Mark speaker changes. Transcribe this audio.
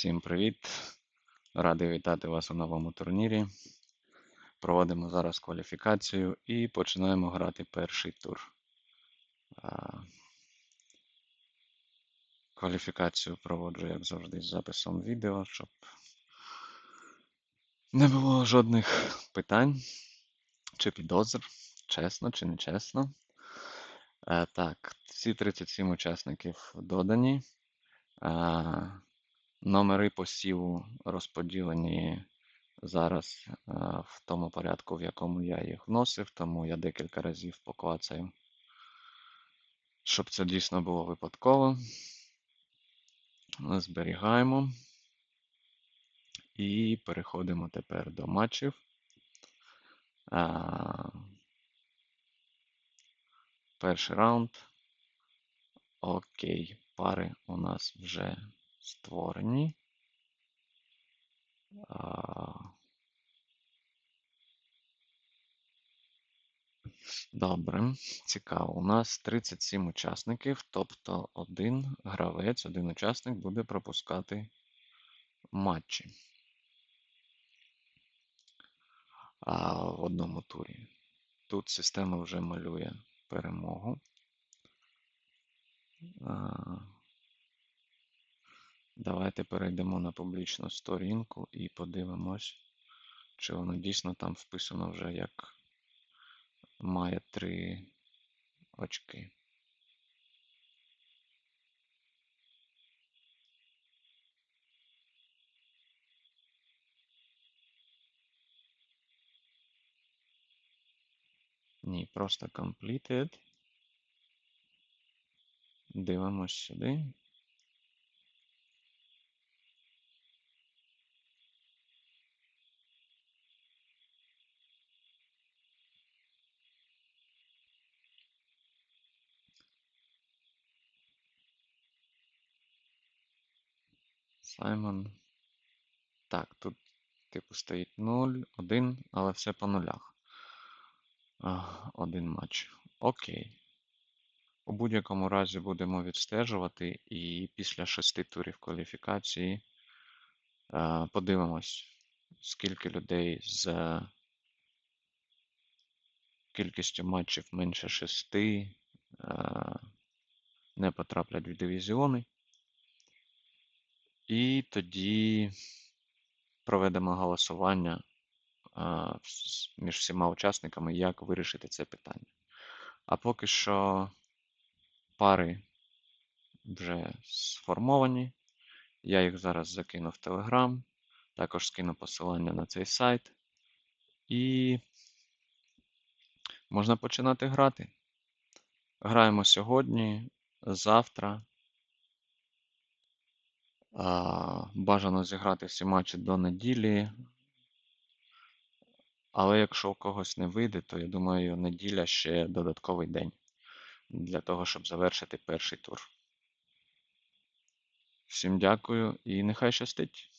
Speaker 1: Всім привіт! Радий вітати вас у новому турнірі. Проводимо зараз кваліфікацію і починаємо грати перший тур. Кваліфікацію проводжу, як завжди, з записом відео, щоб не було жодних питань чи підозр, чесно чи не чесно. Е, Так, всі 37 учасників додані. Е, Номери посіву розподілені зараз е, в тому порядку, в якому я їх вносив, тому я декілька разів поклацаю, щоб це дійсно було випадково. Зберігаємо. І переходимо тепер до матчів. Перший раунд. Окей, пари у нас вже створені. Добре, цікаво. У нас 37 учасників, тобто один гравець, один учасник буде пропускати матчі а, в одному турі. Тут система вже малює перемогу. А, Давайте перейдемо на публічну сторінку і подивимось, чи воно дійсно там вписано вже як має три очки. Ні, просто completed. Дивимось сюди. Саймон. Так, тут типу стоїть 0, 1, але все по нулях. Один матч. Окей. У будь-якому разі будемо відстежувати, і після шести турів кваліфікації е, подивимось, скільки людей з кількістю матчів менше шести е, не потраплять в дивізіони. І тоді проведемо голосування між всіма учасниками, як вирішити це питання. А поки що пари вже сформовані. Я їх зараз закину в Telegram, також скину посилання на цей сайт. І можна починати грати. Граємо сьогодні, завтра. Бажано зіграти всі матчі до неділі. Але якщо у когось не вийде, то я думаю, неділя ще додатковий день для того, щоб завершити перший тур. Всім дякую і нехай щастить!